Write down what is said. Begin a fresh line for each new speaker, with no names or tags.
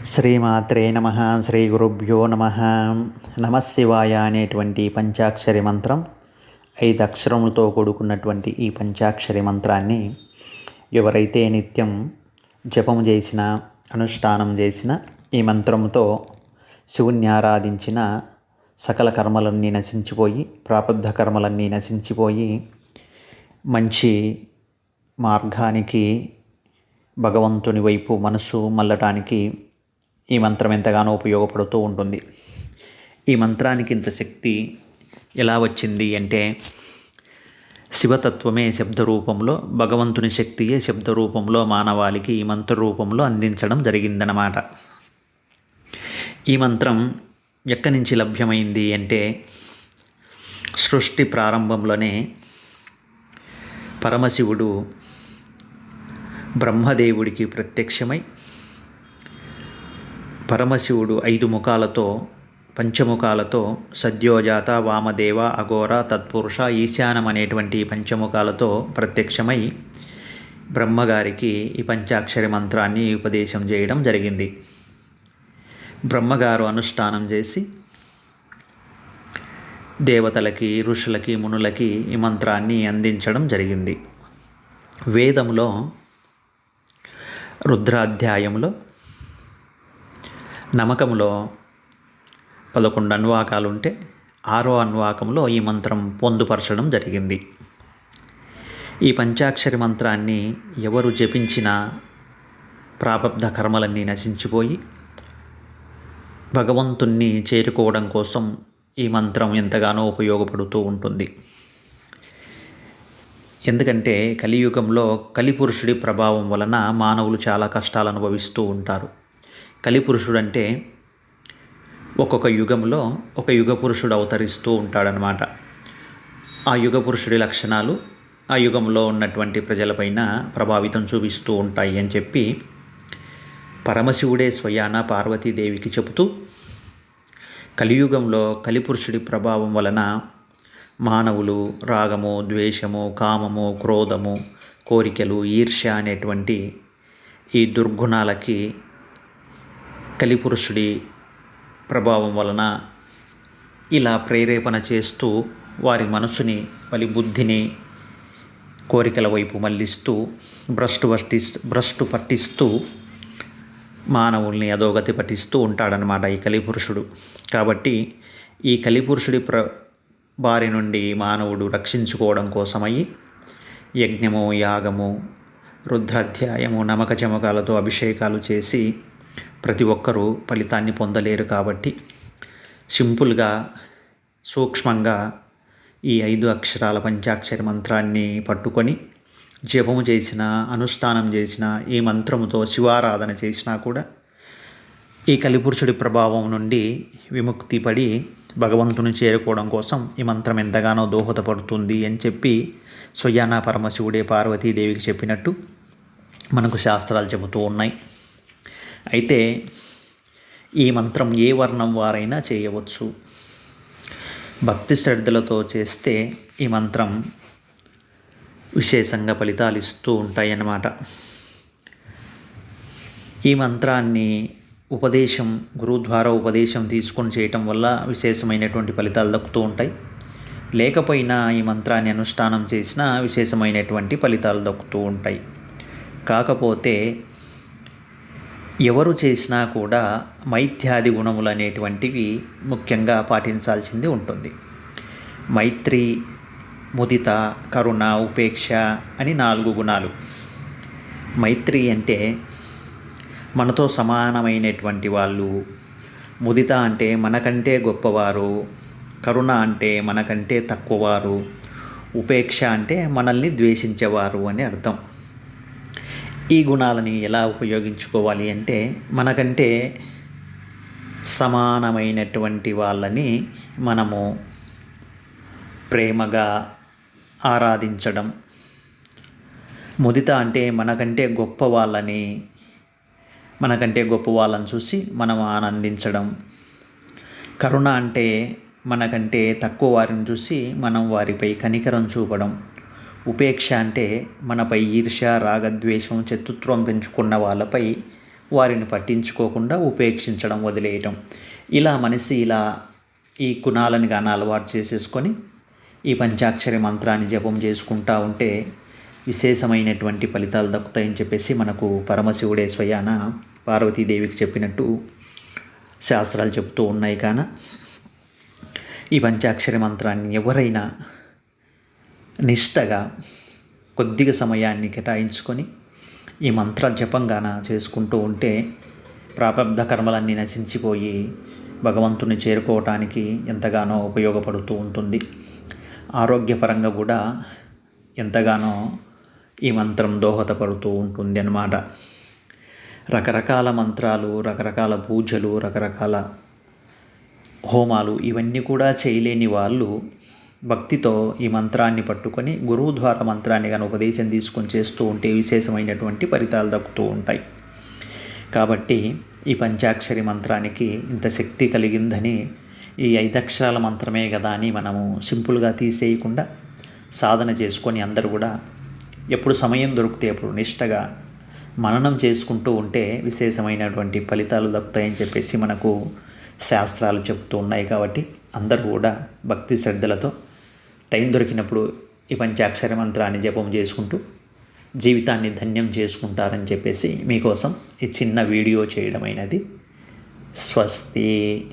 శ్రీమాత్రే నమ శ్రీ గురుభ్యో నమ నమశివాయ అనేటువంటి పంచాక్షరి మంత్రం ఐదు అక్షరములతో కూడుకున్నటువంటి ఈ పంచాక్షరి మంత్రాన్ని ఎవరైతే నిత్యం జపం చేసిన అనుష్ఠానం చేసిన ఈ మంత్రంతో శివుణ్ణి ఆరాధించిన సకల కర్మలన్నీ నశించిపోయి ప్రాబద్ధ కర్మలన్నీ నశించిపోయి మంచి మార్గానికి భగవంతుని వైపు మనసు మళ్ళటానికి ఈ మంత్రం ఎంతగానో ఉపయోగపడుతూ ఉంటుంది. ఈ మంత్రానికి ఇంత శక్తి ఎలా వచ్చింది అంటే శివతత్వమే శబ్ద రూపంలో భగవంతుని శక్తియే శబ్ద రూపంలో మానవాళికి ఈ మంత్ర రూపంలో అందించడం జరిగిందనమాట ఈ మంత్రం ఎక్కడి నుంచి లభ్యమైంది అంటే సృష్టి ప్రారంభంలోనే పరమశివుడు బ్రహ్మదేవుడికి ప్రత్యక్షమై పరమశివుడు ఐదు ముఖాలతో పంచముఖాలతో సద్యోజాత వామదేవ అఘోర తత్పురుష ఈశానం అనేటువంటి పంచముఖాలతో ప్రత్యక్షమై బ్రహ్మగారికి ఈ పంచాక్షరి మంత్రాన్ని ఉపదేశం చేయడం జరిగింది. బ్రహ్మగారు అనుష్ఠానం చేసి దేవతలకి ఋషులకి మునులకి ఈ మంత్రాన్ని అందించడం జరిగింది. వేదంలో రుద్రాధ్యాయంలో నమ్మకంలో పదకొండు అన్వాకాలు ఉంటే ఆరో అన్వాకంలో ఈ మంత్రం పొందుపరచడం జరిగింది. ఈ పంచాక్షరి మంత్రాన్ని ఎవరు జపించినా ప్రాబబ్ధ కర్మలన్నీ నశించిపోయి భగవంతుణ్ణి చేరుకోవడం కోసం ఈ మంత్రం ఎంతగానో ఉపయోగపడుతూ ఉంటుంది. ఎందుకంటే కలియుగంలో కలిపురుషుడి ప్రభావం వలన మానవులు చాలా కష్టాలు అనుభవిస్తూ ఉంటారు. కలిపురుషుడు అంటే ఒక్కొక్క యుగంలో ఒక యుగ పురుషుడు అవతరిస్తూ ఉంటాడనమాట ఆ యుగ పురుషుడి లక్షణాలు ఆ యుగంలో ఉన్నటువంటి ప్రజలపైన ప్రభావితం చూపిస్తూ ఉంటాయి అని చెప్పి పరమశివుడే స్వయాన పార్వతీదేవికి చెబుతూ కలియుగంలో కలిపురుషుడి ప్రభావం వలన మానవులు రాగము ద్వేషము కామము క్రోధము కోరికలు ఈర్ష్య అనేటువంటి ఈ దుర్గుణాలకి కలిపురుషుడి ప్రభావం వలన ఇలా ప్రేరేపణ చేస్తూ వారి మనసుని వాళ్ళ బుద్ధిని కోరికల వైపు మళ్ళిస్తూ భ్రష్టు పట్టిస్తూ భ్రష్టు పట్టిస్తూ మానవుల్ని అధోగతి పట్టిస్తూ ఉంటాడనమాట ఈ కలిపురుషుడు. కాబట్టి ఈ కలిపురుషుడి ప్ర బారి నుండి మానవుడు రక్షించుకోవడం కోసమై యజ్ఞము యాగము రుద్రాధ్యాయము నమక చమకాలతో అభిషేకాలు చేసి ప్రతి ఒక్కరూ ఫలితాన్ని పొందలేరు కాబట్టి సింపుల్గా సూక్ష్మంగా ఈ ఐదు అక్షరాల పంచాక్షరి మంత్రాన్ని పట్టుకొని జపము చేసిన అనుష్ఠానం చేసిన ఈ మంత్రముతో శివారాధన చేసినా కూడా ఈ కలిపురుషుడి ప్రభావం నుండి విముక్తి పడి భగవంతుని చేరుకోవడం కోసం ఈ మంత్రం ఎంతగానో దోహదపడుతుంది అని చెప్పి స్వయాన పరమశివుడే పార్వతీదేవికి చెప్పినట్టు మనకు శాస్త్రాలు చెబుతూ ఉన్నాయి. అయితే ఈ మంత్రం ఏ వర్ణం వారైనా చేయవచ్చు. భక్తి శ్రద్ధలతో చేస్తే ఈ మంత్రం విశేషంగా ఫలితాలు ఇస్తూ ఉంటాయన్నమాట. ఈ మంత్రాన్ని ఉపదేశం గురువు ద్వారా ఉపదేశం తీసుకొని చేయటం వల్ల విశేషమైనటువంటి ఫలితాలు దక్కుతూ ఉంటాయి. లేకపోయినా ఈ మంత్రాన్ని అనుష్ఠానం చేసినా విశేషమైనటువంటి ఫలితాలు దక్కుతూ ఉంటాయి. కాకపోతే ఎవరు చేసినా కూడా మైత్యాది గుణములు అనేటువంటివి ముఖ్యంగా పాటించాల్సింది ఉంటుంది. మైత్రి ముదిత కరుణ ఉపేక్ష అని నాలుగు గుణాలు. మైత్రి అంటే మనతో సమానమైనటువంటి వాళ్ళు. ముదిత అంటే మనకంటే గొప్పవారు. కరుణ అంటే మనకంటే తక్కువవారు. ఉపేక్ష అంటే మనల్ని ద్వేషించేవారు అని అర్థం. ఈ గుణాలని ఎలా ఉపయోగించుకోవాలి అంటే మనకంటే సమానమైనటువంటి వాళ్ళని మనము ప్రేమగా ఆరాధించడం. ముదిత అంటే మనకంటే గొప్ప వాళ్ళని మనకంటే గొప్ప వాళ్ళని చూసి మనం ఆనందించడం. కరుణ అంటే మనకంటే తక్కువ వారిని చూసి మనం వారిపై కనికరం చూపడం. ఉపేక్ష అంటే మనపై ఈర్ష్య రాగద్వేషం చతుత్వం పెంచుకున్న వాళ్ళపై వారిని పట్టించుకోకుండా ఉపేక్షించడం వదిలేయటం. ఇలా మనిషి ఇలా ఈ గుణాలను కానీ అలవాటు చేసేసుకొని ఈ పంచాక్షరి మంత్రాన్ని జపం చేసుకుంటా ఉంటే విశేషమైనటువంటి ఫలితాలు దక్కుతాయని చెప్పేసి మనకు పరమశివుడే స్వయాన పార్వతీదేవికి చెప్పినట్టు శాస్త్రాలు చెప్తూ ఉన్నాయి కాన. ఈ పంచాక్షరి మంత్రాన్ని ఎవరైనా నిష్టగా కొద్దిగా సమయాన్ని కేటాయించుకొని ఈ మంత్ర జపంగాన చేసుకుంటూ ఉంటే ప్రారంధ కర్మలన్నీ నశించిపోయి భగవంతుని చేరుకోవటానికి ఎంతగానో ఉపయోగపడుతూ ఉంటుంది. ఆరోగ్యపరంగా కూడా ఎంతగానో ఈ మంత్రం దోహదపడుతూ ఉంటుంది అన్నమాట. రకరకాల మంత్రాలు రకరకాల పూజలు రకరకాల హోమాలు ఇవన్నీ కూడా చేయలేని వాళ్ళు భక్తితో ఈ మంత్రాన్ని పట్టుకొని గురువు ద్వారా మంత్రాన్ని కానీ ఉపదేశం తీసుకొని చేస్తూ ఉంటే విశేషమైనటువంటి ఫలితాలు దక్కుతూ ఉంటాయి. కాబట్టి ఈ పంచాక్షరి మంత్రానికి ఇంత శక్తి కలిగిందని ఈ ఐదక్షరాల మంత్రమే కదా అని మనము సింపుల్గా తీసేయకుండా సాధన చేసుకొని అందరూ కూడా ఎప్పుడు సమయం దొరికితే ఎప్పుడు నిష్టగా మననం చేసుకుంటూ ఉంటే విశేషమైనటువంటి ఫలితాలు దక్కుతాయని చెప్పేసి మనకు శాస్త్రాలు చెప్తూ ఉన్నాయి కాబట్టి అందరూ కూడా భక్తి శ్రద్ధలతో టైం దొరికినప్పుడు ఈ పంచాక్షర మంత్రాన్ని జపం చేసుకుంటూ జీవితాన్ని ధన్యం చేసుకుంటారని చెప్పేసి మీకోసం ఈ చిన్న వీడియో చేయడమైనది. స్వస్తి.